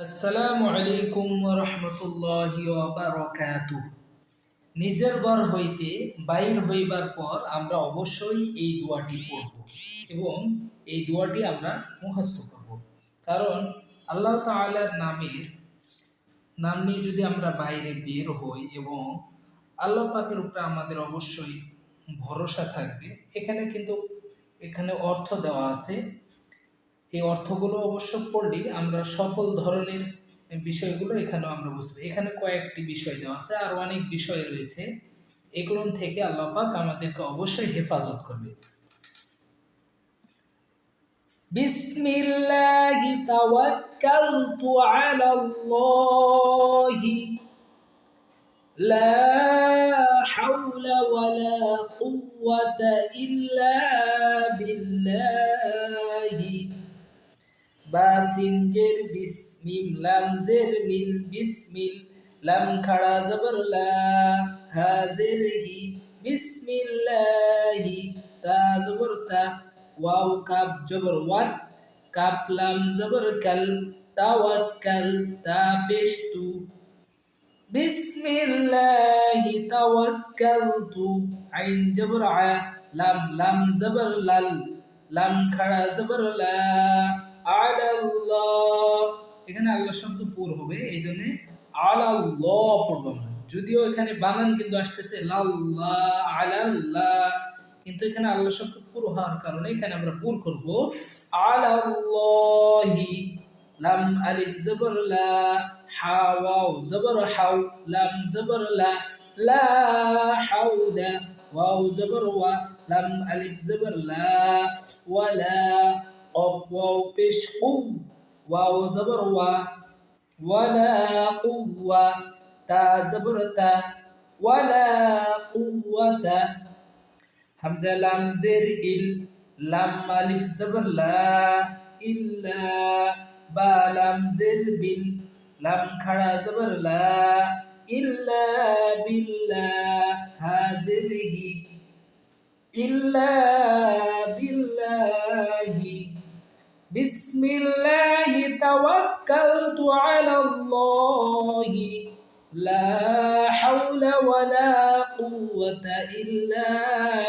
আসসালামু আলাইকুম রহমতুল্লাহ নিজের ঘর হইতে বাইর হইবার পর আমরা অবশ্যই এই দোয়াটি পড়ব এবং এই দোয়াটি আমরা মুখস্থ করব। কারণ আল্লাহ তাআলার নামের নাম নিয়ে যদি আমরা বাইরে বের হই এবং আল্লাহ পাকের উপরে আমাদের অবশ্যই ভরসা থাকবে, এখানে কিন্তু এখানে অর্থ দেওয়া আছে এই অর্থগুলো অবশ্য পড়লেই আমরা সকল ধরনের বিষয়গুলো এখানে আমরা বুঝতে এখানে কয়েকটি বিষয় দেওয়া আছে আর অনেক বিষয় রয়েছে। এগুলো থেকে আল্লাহ পাক আমাদেরকে অবশ্যই হেফাজত করবে। ইল্লা বিল্লাহি বাসিনজের বিসমিম লামজের মিল, বিসমিল, লাম খাড়া জবর লা, হাজের হি, বিসমিল্লাহি, তা জবর তা, ওয়াও কাপ জবর ওয়াত কাপ লাম জবর কাল, তাওয়াক্কাল, তা পেশ তু বিসমিল্লাহি তাওয়াক্কালতু, আইন জবর আ, লাম লাম জবর লাল, লাম খাড়া জবর লা এখানে আল্লাহ শব্দ পুর হবে এই জন্য আমরা। যদিও এখানে বানান কিন্তু আসতেছে লাল্লাহ, আলাল্লাহ, কিন্তু এখানে আল্লাহ শব্দ পুর হওয়ার কারণে এখানে আমরা পুর করব। আলাল্লাহি লাম আলিফ জবর লা, হা, ওয়াও জবর হাউ লাম জবর লা লা ওয়াও জবর ওয়া, লাম আলিফ জবর লা ওয়ালা অফ ওয়াও, পেশ ওয়াও জবর ওয়া ওয়ালা কুওয়া তা জবর তা ওয়ালা কুওয়াতা হামজা লাম জের ইল লাম আলিফ জবর লা ইল্লা বা লাম জের বিল লাম খাড়া জবর লা ইল্লা বিল্লাহ হাজিরহি ইল্লা বিল্লাহি بسم الله توكلت على الله لا حول ولا قوة إلا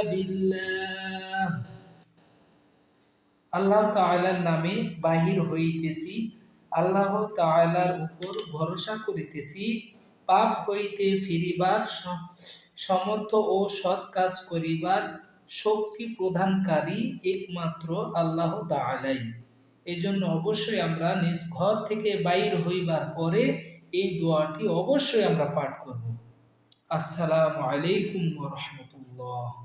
بالله আল্লাহ তাআলার নামে বাহির হইতেছি আল্লাহ তাআলার উপর ভরসা করিতেছি পাপ হইতে ফিরিবার সমর্থ ও সৎ কাজ করিবার শক্তি প্রদানকারী একমাত্র আল্লাহ তাআলাই এই জন্য অবশ্যই আমরা নিজ ঘর থেকে বাইর হইবার পরে এই দোয়াটি অবশ্যই আমরা পাঠ করব। আসসালামু আলাইকুম রহমতুল্লাহ।